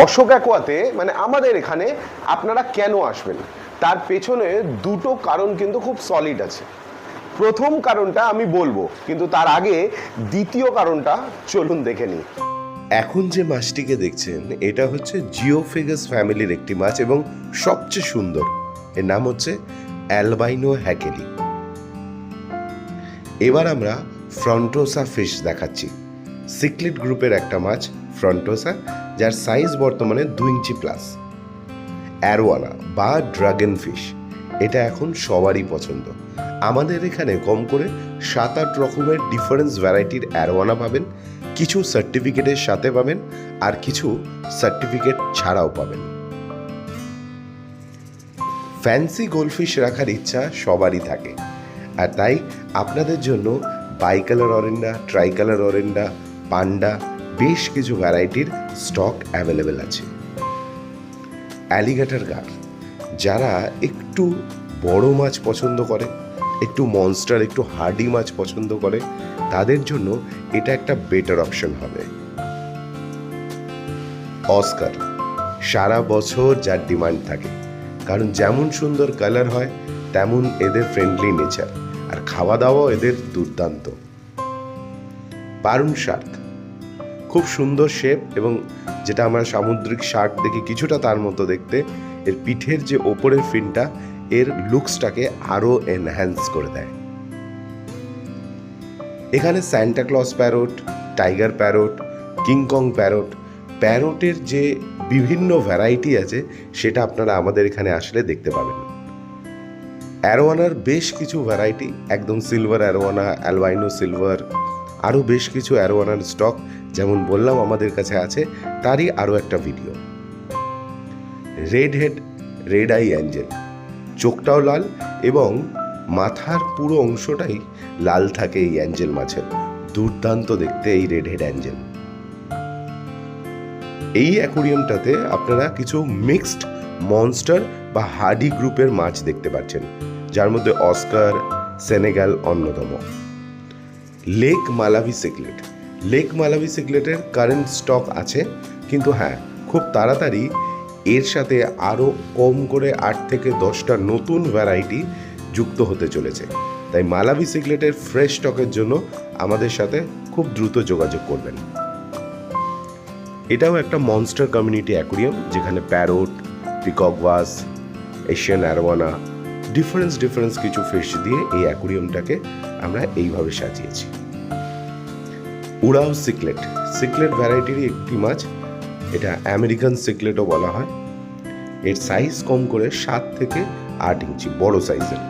অশোক অ্যাকোয়াতে মানে আমাদের এখানে আপনারা কেন আসবেন? তার পেছনে দুটো কারণ কিন্তু খুব সলিড আছে। প্রথম কারণটা আমি বলব, কিন্তু তার আগে দ্বিতীয় কারণটা চলুন দেখে নিই। এখন যে মাছটিকে দেখছেন, এটা হচ্ছে জিওফেগাস ফ্যামিলির একটি মাছ এবং সবচেয়ে সুন্দর। এর নাম হচ্ছে অ্যালবাইনো হ্যাকেলি এবার আমরা ফ্রন্টোসা ফিশ দেখাচ্ছি। সিকলিট গ্রুপের একটা মাছ ফ্রন্টোসা, যার সাইজ বর্তমানে দু ইঞ্চি প্লাস অ্যারোয়ানা বা ড্রাগন ফিশ, এটা এখন সবারই পছন্দ। আমাদের এখানে কম করে সাত আট রকমের ডিফারেন্স ভ্যারাইটির অ্যারোয়ানা পাবেন, কিছু সার্টিফিকেটের সাথে পাবেন, আর কিছু সার্টিফিকেট ছাড়াও পাবেন। ফ্যান্সি গোলফিশ রাখার ইচ্ছা সবারই থাকে। আর তাই আপনাদের জন্য bicolour oranda tricolour oranda panda বেশ কিছু ভ্যারাইটির স্টক অ্যাভেলেবেল আছে। অ্যালিগেটার গার যারা একটু বড় মাছ পছন্দ করে, একটু মনস্টার একটু হার্ডি মাছ পছন্দ করে, তাদের জন্য এটা একটা বেটার অপশন হবে। অস্কার সারা বছর যার ডিমান্ড থাকে, কারণ যেমন সুন্দর কালার হয়, তেমন এদের ফ্রেন্ডলি নেচার আর খাওয়া দাওয়াও এদের দুর্দান্ত। পারুন শার্ক খুব সুন্দর শেপ এবং যেটা আমরা সামুদ্রিক শার্ক দেখি কিছুটা তার মতো দেখতে, এর পিঠের যে ওপরের ফিনটা, এর লুকসটাকে আরও এনহ্যান্স করে দেয়। এখানে Santa Claus parrot tiger parrot king kong parrot প্যারোটের যে বিভিন্ন ভ্যারাইটি আছে, সেটা আপনারা আমাদের এখানে আসলে দেখতে পাবেন। অ্যারোয়ানার বেশ কিছু ভ্যারাইটি একদম সিলভার অ্যারোয়ানা অ্যালবাইনো সিলভার আরও বেশ কিছু অ্যারোয়ানার স্টক যেমন বললাম আমাদের কাছে আছে, তারই আরও একটা video red head red eye angel চোখটাও লাল এবং মাথার পুরো অংশটাই লাল থাকে এই অ্যাঞ্জেল মাছের। দুর্দান্ত দেখতে এই রেড হেড অ্যাঞ্জেল এই অ্যাকোরিয়ামটাতে আপনারা কিছু মিক্সড মনস্টার বা হার্ডি গ্রুপের মাছ দেখতে পাচ্ছেন, যার মধ্যে অস্কার সেনেগাল অন্যতম। Lake Malawi cichlid lake Malawi সিগলেটের current stock আছে, কিন্তু হ্যাঁ খুব তাড়াতাড়ি এর সাথে আরও কম করে আট থেকে দশটা নতুন ভ্যারাইটি যুক্ত হতে চলেছে। তাই মালাভি সিগলেটের ফ্রেশ স্টকের জন্য আমাদের সাথে খুব দ্রুত যোগাযোগ করবেন। এটাও একটা মনস্টার কমিউনিটি অ্যাকোরিয়াম যেখানে parrot peacock bass Asian arowana difference difference কিছু ফিশ দিয়ে এই অ্যাকোরিয়ামটাকে আমরা এইভাবে সাজিয়েছি। উড়াও সিকলেট সিকলেট ভ্যারাইটিরই একটি মাছ, এটা আমেরিকান সিকলেটও বলা হয়। এর সাইজ কম করে সাত থেকে আট ইঞ্চি, বড় সাইজের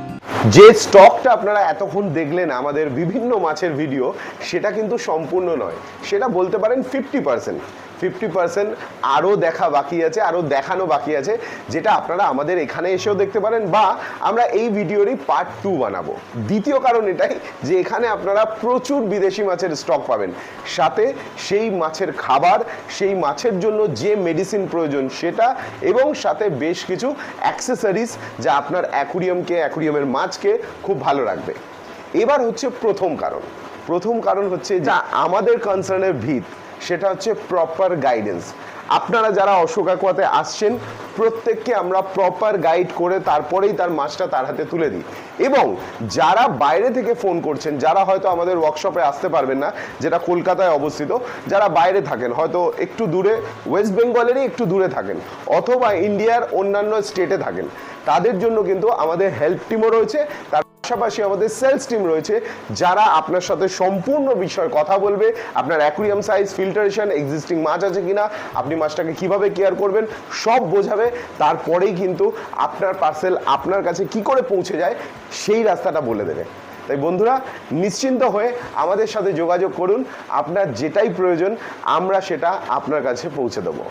যে স্টকটা আপনারা এতক্ষণ দেখলেন আমাদের বিভিন্ন মাছের ভিডিও সেটা কিন্তু সম্পূর্ণ নয়। সেটা বলতে পারেন ফিফটি পার্সেন্ট ফিফটি পার্সেন্ট আরও দেখা বাকি আছে, আরও দেখানো বাকি আছে, যেটা আপনারা আমাদের এখানে এসেও দেখতে পারেন বা আমরা এই ভিডিওরই পার্ট টু বানাবো। দ্বিতীয় কারণ এটাই যে এখানে আপনারা প্রচুর বিদেশি মাছের স্টক পাবেন। সাথে সেই মাছের খাবার, সেই মাছের জন্য যে মেডিসিন প্রয়োজন সেটা, এবং সাথে বেশ কিছু অ্যাক্সেসরিজ যা আপনার অ্যাকুরিয়ামকে অ্যাকুরিয়ামের মাছকে খুব ভালো রাখবে। এবার হচ্ছে প্রথম কারণ। প্রথম কারণ হচ্ছে যা আমাদের কনসার্নের ভিত সেটা হচ্ছে প্রপার গাইডেন্স আপনারা যারা অশোক অ্যাকোয়াতে আসছেন প্রত্যেককে আমরা প্রপার গাইড করে তারপরেই তার মাছটা তার হাতে তুলে দিই। এবং যারা বাইরে থেকে ফোন করছেন যারা হয়তো আমাদের ওয়ার্কশপে আসতে পারবেন না যেটা কলকাতায় অবস্থিত যারা বাইরে থাকেন হয়তো একটু দূরে ওয়েস্ট বেঙ্গলেরই একটু দূরে থাকেন অথবা ইন্ডিয়ার অন্যান্য স্টেটে থাকেন তাদের জন্য কিন্তু আমাদের হেল্প টিমও রয়েছে তার পাশাপাশি আমাদের সেলস টিম রয়েছে, যারা আপনার সাথে সম্পূর্ণ বিষয়ে কথা বলবে। আপনার অ্যাকুরিয়াম সাইজ ফিল্টারেশন এক্সিস্টিং মাছ আছে কিনা, আপনি মাছটাকে কীভাবে কেয়ার করবেন, সব বোঝাবে। তারপরেই কিন্তু আপনার পার্সেল আপনার কাছে কি করে পৌঁছে যায়, সেই রাস্তাটা বলে দেবে। তাই বন্ধুরা, নিশ্চিন্ত হয়ে আমাদের সাথে যোগাযোগ করুন। আপনার যেটাই প্রয়োজন, আমরা সেটা আপনার কাছে পৌঁছে দেবো।